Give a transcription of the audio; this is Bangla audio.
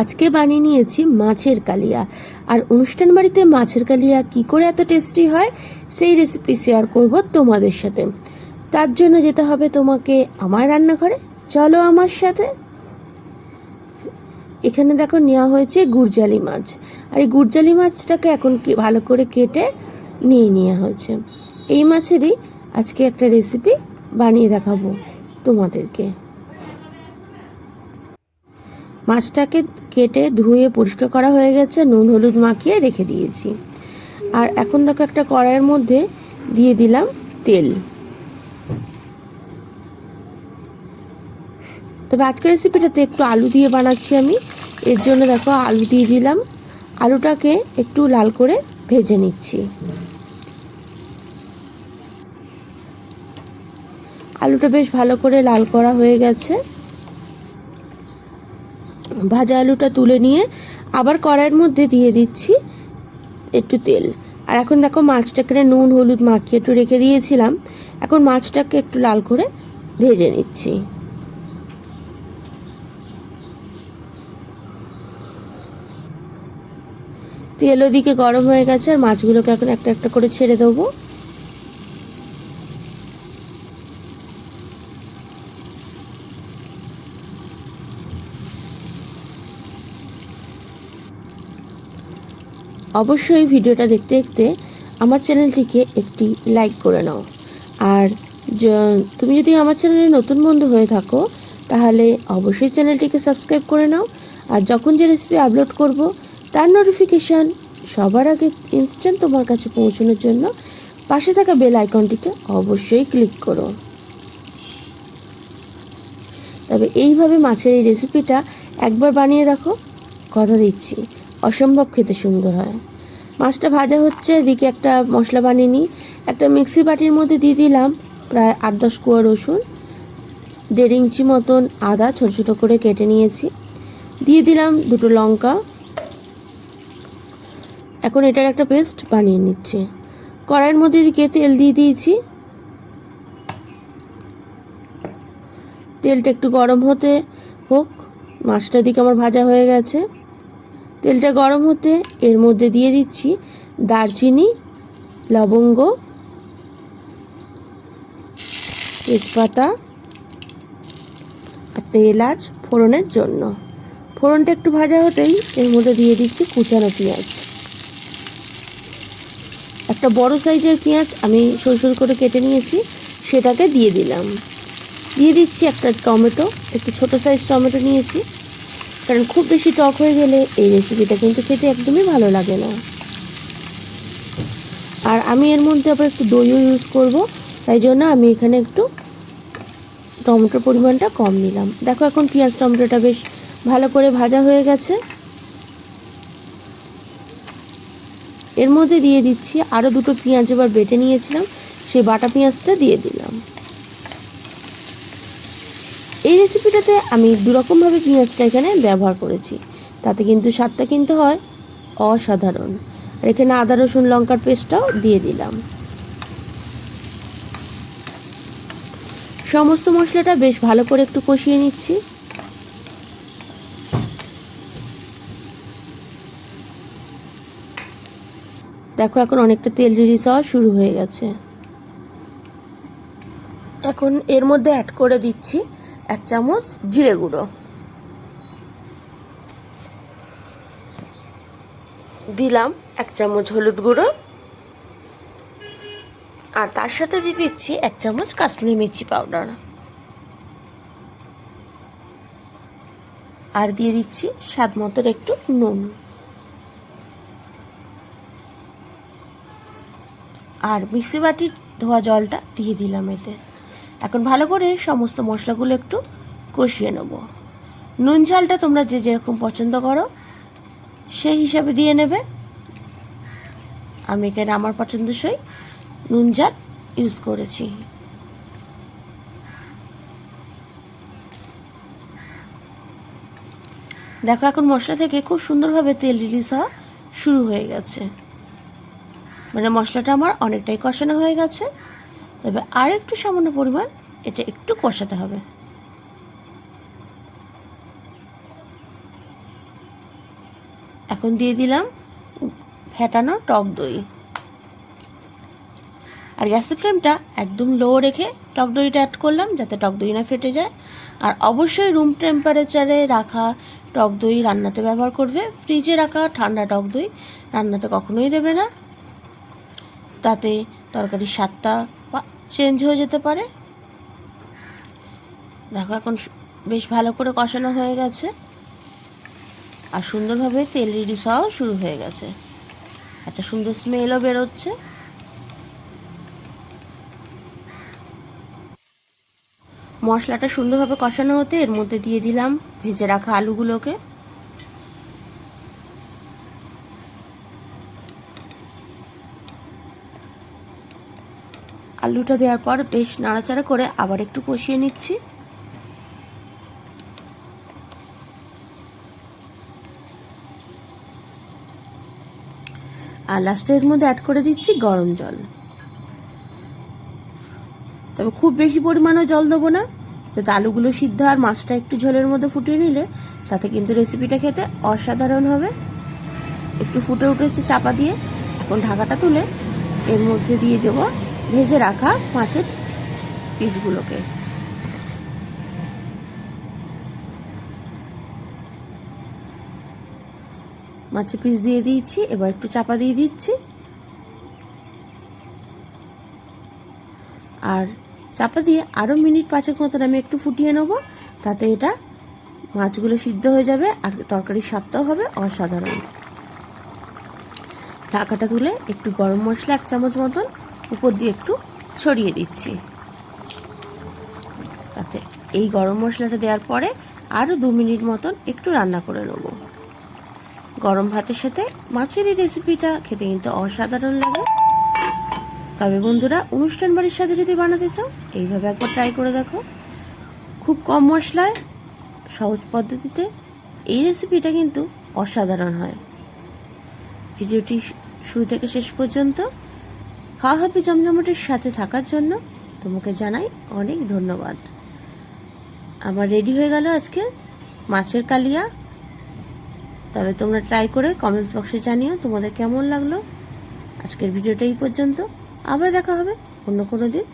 আজকে বানিয়ে নিয়েছি মাছের কালিয়া। আর অনুষ্ঠান বাড়িতে মাছের কালিয়া কি করে এত টেস্টি হয়, সেই রেসিপি শেয়ার করব তোমাদের সাথে। তার জন্য যেতে হবে তোমাকে আমার রান্নাঘরে। চলো আমার সাথে। এখানে দেখো নেওয়া হয়েছে গুরজালি মাছ। আর এই গুরজালি মাছটাকে এখন কি ভালো করে কেটে নিয়ে নেওয়া হয়েছে। এই মাছেরই আজকে একটা রেসিপি বানিয়ে দেখাবো তোমাদেরকে। মাছটাকে কেটে ধুয়ে পরিষ্কার করা হয়ে গেছে, নুন হলুদ মাখিয়ে রেখে দিয়েছি। আর এখন দেখো একটা কড়াইয়ের মধ্যে দিয়ে দিলাম তেল। তবে আজকের রেসিপিটাতে একটু আলু দিয়ে বানাচ্ছি আমি। এর জন্য দেখো আলু দিয়ে দিলাম। আলুটাকে একটু লাল করে ভেজে নিচ্ছি। আলুটা বেশ ভালো করে লাল করা হয়ে গেছে। ভাজা আলুটা তুলে নিয়ে আবার কড়াইয়ের মধ্যে দিয়ে দিচ্ছি একটু তেল। আর এখন দেখো মাছটাকে নুন, হলুদ মাখিয়ে একটু রেখে দিয়েছিলাম। এখন মাছটাকে একটু লাল করে ভেজে নিচ্ছি। তেল ওদিকে গরম হয়ে গেছে, আর মাছগুলোকে এখন একটা একটা করে ছেড়ে দেবো। অবশ্যই ভিডিওটা দেখতে দেখতে আমার চ্যানেলটিকে একটি লাইক করে নাও। আর তুমি যদি আমার চ্যানেলে নতুন বন্ধু হয়ে থাকো, তাহলে অবশ্যই চ্যানেলটিকে সাবস্ক্রাইব করে নাও। আর যখন যে রেসিপি আপলোড করব, তার নোটিফিকেশান সবার আগে ইনস্ট্যান্ট তোমার কাছে পৌঁছানোর জন্য পাশে থাকা বেল আইকনটিতে অবশ্যই ক্লিক করো। তবে এইভাবে মাছের এই রেসিপিটা একবার বানিয়ে দেখো। কথা দিচ্ছি। অসম্ভব খেতে সুন্দর হয়। মাছটা ভাজা হচ্ছে, এদিকে একটা মশলা বানিয়ে নিই। একটা মিক্সি বাটির মধ্যে দিয়ে দিলাম প্রায় আট দশ কুয়া রসুন, দেড় ইঞ্চি মতন আদা ছোটো ছোটো করে কেটে নিয়েছি। দিয়ে দিলাম দুটো লঙ্কা। এখন এটার একটা পেস্ট বানিয়ে নিচ্ছে। কড়াইয়ের মধ্যে দিকে তেল দিয়ে দিয়েছি। তেলটা একটু গরম হতে হোক, মাছটা দিকে আমার ভাজা হয়ে গেছে। তেলটা গরম হতে এর মধ্যে দিয়ে দিচ্ছি দারচিনি, লবঙ্গ, তেজপাতা, একটা এলাচ ফোড়নের জন্য। ফোড়নটা একটু ভাজা হতেই এর মধ্যে দিয়ে দিচ্ছি কুচানো পেঁয়াজ। একটা বড় সাইজের পেঁয়াজ আমি সরু সরু করে কেটে নিয়েছি, সেটাকে দিয়ে দিলাম। দিয়ে দিচ্ছি একটা টমেটো, একটু ছোট সাইজ টমেটো নিয়েছি। কারণ খুব বেশি টক হয়ে গেলে এই রেসিপিটা কিন্তু খেতে একদমই ভালো লাগে না। আর আমি এর মধ্যে আবার একটু দইও ইউজ করব, তাই জন্য আমি এখানে একটু টমেটোর পরিমাণটা কম নিলাম। দেখো এখন পেঁয়াজ টমেটোটা বেশ ভালো করে ভাজা হয়ে গেছে। এর মধ্যে দিয়ে দিচ্ছি আরও দুটো পেঁয়াজ এবার বেটে নিয়েছিলাম, সেই বাটা পেঁয়াজটা দিয়ে দিলাম। এই রেসিপিটাতে আমি দুরকমভাবে পেঁয়াজটা এখানে ব্যবহার করেছি। তাতে কিন্তু স্বাদটা কিন্তু হয় অসাধারণ। আর এখানে আদা, রসুন, লঙ্কার পেস্টটাও দিয়ে দিলাম। সমস্ত মশলাটা বেশ ভালো করে একটু কষিয়ে নিচ্ছি। দেখো, এখন অনেকটা তেল রিলিজ হওয়া শুরু হয়ে গেছে। এখন এর মধ্যে অ্যাড করে দিচ্ছি এক চামচ জিরে গুঁড়ো। দিলাম এক চামচ হলুদ গুঁড়ো। আর তার সাথে দিয়ে দিচ্ছি এক চামচ কাশ্মীরি মির্চি পাউডার। আর দিয়ে দিচ্ছি স্বাদ মতন একটু নুন। আর মিক্সি বাটির ধোয়া জলটা দিয়ে দিলাম এতে। এখন ভালো করে সমস্ত মশলাগুলো একটু কষিয়ে নেব। নুন ঝালটা তোমরা যে যেরকম পছন্দ করো, সেই হিসাবে দিয়ে নেবে। আমি এখানে আমার পছন্দসই নুন ঝাল ইউজ করেছি। দেখো, এখন মশলা থেকে খুব সুন্দরভাবে তেল রিলিজ হওয়া শুরু হয়ে গেছে। মানে মশলাটা আমার অনেকটাই কষানো হয়ে গেছে। তবে আর একটু সামান্য পরিমাণ এটা একটু কষাতে হবে। এখন দিয়ে দিলাম ফেটানো টক দই। আর গ্যাসের ফ্লেমটা একদম লো রেখে টক দইটা অ্যাড করলাম যাতে টক দই না ফেটে যায়। আর অবশ্যই রুম টেম্পারেচারে রাখা টক দই রান্নাতে ব্যবহার করবে। ফ্রিজে রাখা ঠান্ডা টক দই রান্নাতে কখনোই দেবে না। তাতে তরকারির স্বাদটা চেঞ্জ হয়ে যেতে পারে? দেখো, এখন বেশ ভালো করে কষানো হয়ে গেছে। আর সুন্দরভাবে তেল রিডিউস হওয়াও শুরু হয়ে গেছে। একটা সুন্দর স্মেলও বেরোচ্ছে। মশলাটা সুন্দরভাবে কষানো হতে এর মধ্যে দিয়ে দিলাম ভেজে রাখা আলুগুলোকে। আলুটা দেওয়ার পর বেশ নাড়াচাড়া করে আবার একটু কষিয়ে নিচ্ছি। আর লাস্টে এর মধ্যে অ্যাড করে দিচ্ছি গরম জল। তবে খুব বেশি পরিমাণও জল দেবো না, যাতে আলুগুলো সিদ্ধ আর মাছটা একটু ঝোলের মধ্যে ফুটিয়ে নিলে তাতে কিন্তু রেসিপিটা খেতে অসাধারণ হবে। একটু ফুটে উঠেছে চাপা দিয়ে, এখন ঢাকাটা তুলে এর মধ্যে দিয়ে দেবো ভেজে রাখা মাছের পিসগুলোকে। মাছের পিস দিয়ে দিয়েছি, এবার একটু চাপা দিয়ে দিচ্ছি। আর চাপা দিয়ে আরও মিনিট পাঁচেক মতন আমি একটু ফুটিয়ে নেব, তাতে এটা মাছগুলো সিদ্ধ হয়ে যাবে আর তরকারির স্বাদটাও হবে অসাধারণ। ঢাকাটা তুলে একটু গরম মশলা এক চামচ মতন উপর দিয়ে একটু ছড়িয়ে দিচ্ছি। তাতে এই গরম মশলাটা দেওয়ার পরে আরও দু মিনিট মতন একটু রান্না করে নেব। গরম ভাতের সাথে মাছের এই রেসিপিটা খেতে কিন্তু অসাধারণ লাগে। তবে বন্ধুরা, অনুষ্ঠান বাড়ির সাথে যদি বানাতে চাও, এইভাবে একবার ট্রাই করে দেখো। খুব কম মশলায়, সহজ পদ্ধতিতে এই রেসিপিটা কিন্তু অসাধারণ হয়। ভিডিওটি শুরু থেকে শেষ পর্যন্ত খাওয়া হাবি জমজমাটির সাথে থাকার জন্য তোমাকে জানাই অনেক ধন্যবাদ। আমার রেডি হয়ে গেল আজকে মাছের কালিয়া। তবে তোমরা ট্রাই করে কমেন্টস বক্সে জানিও তোমাদের কেমন লাগল। আজকের ভিডিওটা এই পর্যন্ত। আবার দেখা হবে অন্য কোনো দিন।